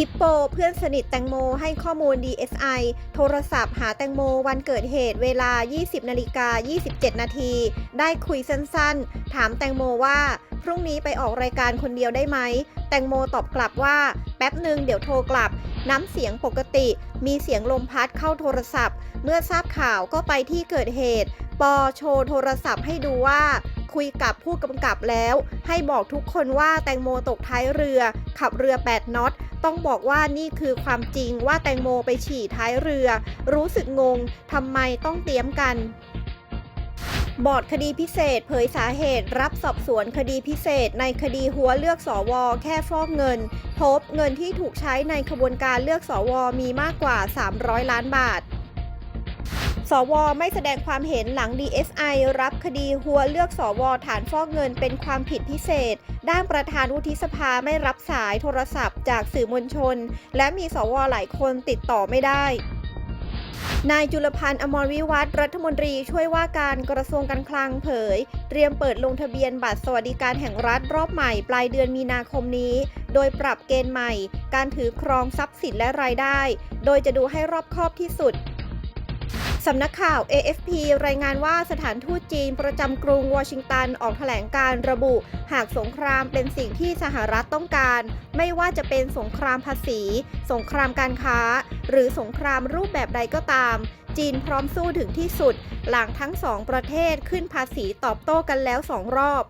ฮิปโปเพื่อนสนิทแตงโมให้ข้อมูล DSI โทรศัพท์หาแตงโมวันเกิดเหตุเวลา 20นาฬิกา27 นาที ได้คุยสั้นๆ ถามแตงโมว่า พรุ่งนี้ไปออกรายการคนเดียวได้ไหม แตงโมตอบกลับว่า แป๊บหนึ่งเดี๋ยวโทรกลับ น้ำเสียงปกติ มีเสียงลมพัดเข้าโทรศัพท์ เมื่อทราบข่าวก็ไปที่เกิดเหตุ ปอโชว์โทรศัพท์ให้ดูว่าคุยกับผู้กำกับแล้ว ให้บอกทุกคนว่าแตงโมตกท้ายเรือ ขับเรือ 8น็อต ต้องบอกว่านี่คือความจริงว่าแตงโมไปฉี่ท้ายเรือ รู้สึกงงทำไมต้องเตรียมกันบอร์ดคดีพิเศษ เผยสาเหตุรับสอบสวนคดีพิเศษ ในคดีหัวเลือกสอวอแค่ฟอกเงิน พบเงินที่ถูกใช้ในขบวนการเลือกสอวอมีมากกว่า 300 ล้านบาท สวไม่แสดงความเห็นหลัง DSI รับคดีหัวเลือกสวฐานฟอกเงินเป็นความผิดพิเศษ ด้านประธานวุฒิสภาไม่รับสายโทรศัพท์จากสื่อมวลชน และมีสวหลายคนติดต่อไม่ได้นายจุลพันธ์อมรวิวัฒรัฐมนตรีช่วยว่าการกระทรวงการคลังเผย เตรียมเปิดลงทะเบียนบัตรสวัสดิการแห่งรัฐรอบใหม่ปลายเดือนมีนาคมนี้ โดยปรับเกณฑ์ใหม่ การถือครองทรัพย์สินและรายได้ โดยจะดูให้รอบคอบที่สุด สำนักข่าว AFP รายงานว่าสถานทูตจีนประจำกรุงวอชิงตันออกแถลงการระบุ หากสงครามเป็นสิ่งที่สหรัฐต้องการ ไม่ว่าจะเป็นสงครามภาษี สงครามการค้า หรือสงครามรูปแบบใดก็ตาม จีนพร้อมสู้ถึงที่สุด หลังทั้งสองประเทศขึ้นภาษีตอบโต้กันแล้วสองรอบ